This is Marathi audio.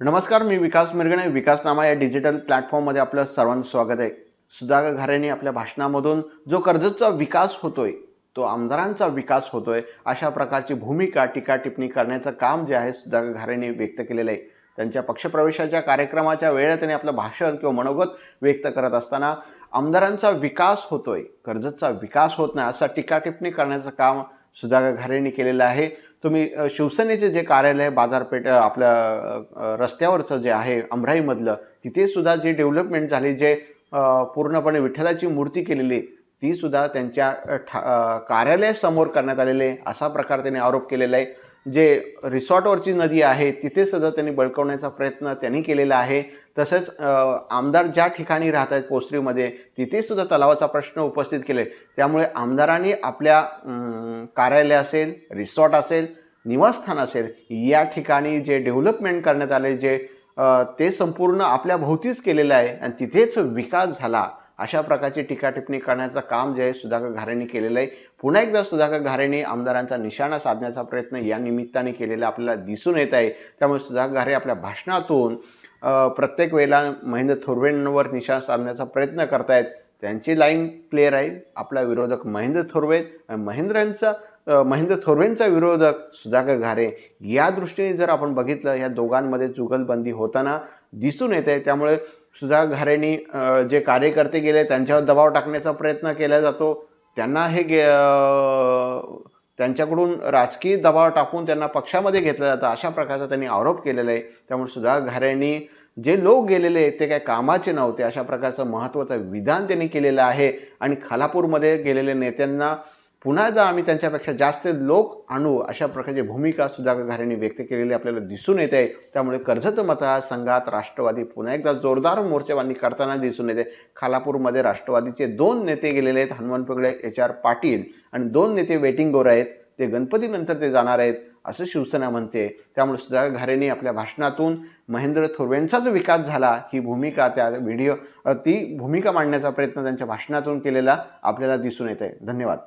नमस्कार मी विकास मिरगणे. विकासनामा या डिजिटल प्लॅटफॉर्ममध्ये आपलं सर्वांचं स्वागत आहे. सुधाकर घारेने आपल्या भाषणामधून जो कर्जतचा विकास होतोय तो आमदारांचा विकास होतोय अशा प्रकारची भूमिका टीका टिप्पणी करण्याचं काम जे आहे सुधाकर घारेने व्यक्त केलेलं आहे. त्यांच्या पक्षप्रवेशाच्या कार्यक्रमाच्या वेळेला त्यांनी आपलं भाषण किंवा मनोगत व्यक्त करत असताना आमदारांचा विकास होतोय कर्जतचा विकास होत नाही असा टीका टिप्पणी करण्याचं काम सुधाकर घारेंनी केलेलं आहे. तुम्ही शिवसेनेचे जे कार्यालय बाजारपेठ आपल्या रस्त्यावरचं जे आहे अमराईमधलं तिथे सुद्धा जे डेव्हलपमेंट झाली जे पूर्णपणे विठ्ठलाची मूर्ती केलेली ती सुद्धा त्यांच्या ठा कार्यालयासमोर करण्यात आलेले असा प्रकार त्यांनी आरोप केलेला आहे. जे रिसॉर्टवरची नदी आहे तिथे सुद्धा त्यांनी बळकवण्याचा प्रयत्न त्यांनी केलेला आहे. तसंच आमदार ज्या ठिकाणी राहत आहेत पोस्ट्रीमध्ये तिथे सुद्धा तलावाचा प्रश्न उपस्थित केले. त्यामुळे आमदारांनी आपल्या कार्यालय असेल रिसॉर्ट असेल निवासस्थान असेल या ठिकाणी जे डेव्हलपमेंट करण्यात आले जे ते संपूर्ण आपल्या भोवतीच केलेलं आहे आणि तिथेच विकास झाला. अशा प्रकारची टीकाटिप्पणी करण्याचं काम जे आहे सुधाकर घारेंनी केलेलं आहे. पुन्हा एकदा सुधाकर घारेंनी आमदारांचा निशाणा साधण्याचा प्रयत्न या निमित्ताने केलेला आपल्याला दिसून येत आहे. त्यामुळे सुधाकर घारे आपल्या भाषणातून प्रत्येक वेळेला महेंद्र थोरवेंवर निशाण साधण्याचा प्रयत्न करतायत. त्यांची लाईन क्लिअर आहे. आपला विरोधक महेंद्र थोरवे आणि महेंद्रांचा महेंद्र थोरवेंचा विरोधक सुधाकर घारे या दृष्टीने जर आपण बघितलं या दोघांमध्ये जुगलबंदी होताना दिसून येते त्यामुळे सुधाकर घारेंनी जे कार्यकर्ते गेले त्यांच्यावर दबाव टाकण्याचा प्रयत्न केला जातो. त्यांना हे गे त्यांच्याकडून राजकीय दबाव टाकून त्यांना पक्षामध्ये घेतलं जातं अशा प्रकारचा त्यांनी आरोप केलेला आहे. त्यामुळे सुधाकर घारेंनी जे लोक गेलेले आहेत ते काय कामाचे नव्हते अशा प्रकारचं महत्त्वाचं विधान त्यांनी केलेलं आहे. आणि खालापूरमध्ये गेलेल्या नेत्यांना पुन्हा एकदा आम्ही त्यांच्यापेक्षा जास्त लोक आणू अशा प्रकारची भूमिका सुधाकरघारेंनी व्यक्त केलेली आपल्याला दिसून येते. त्यामुळे कर्जत मतदारसंघात राष्ट्रवादी पुन्हा एकदा जोरदार मोर्चेबांधणी करताना दिसून येते. खालापूरमध्ये राष्ट्रवादीचे दोन नेते गेलेले आहेत हनुमान पिगळे एच आर पाटील. आणि दोन नेते वेटिंगवर आहेत. ते गणपतीनंतर ते जाणार आहेत असं शिवसेना म्हणते. त्यामुळे सुधाकर घारेंनी आपल्या भाषणातून महेंद्र थोरवेंचाच विकास झाला. ही भूमिका त्या व्हिडिओ ती भूमिका मांडण्याचा प्रयत्न त्यांच्या भाषणातून केलेला आपल्याला दिसून येत आहे धन्यवाद.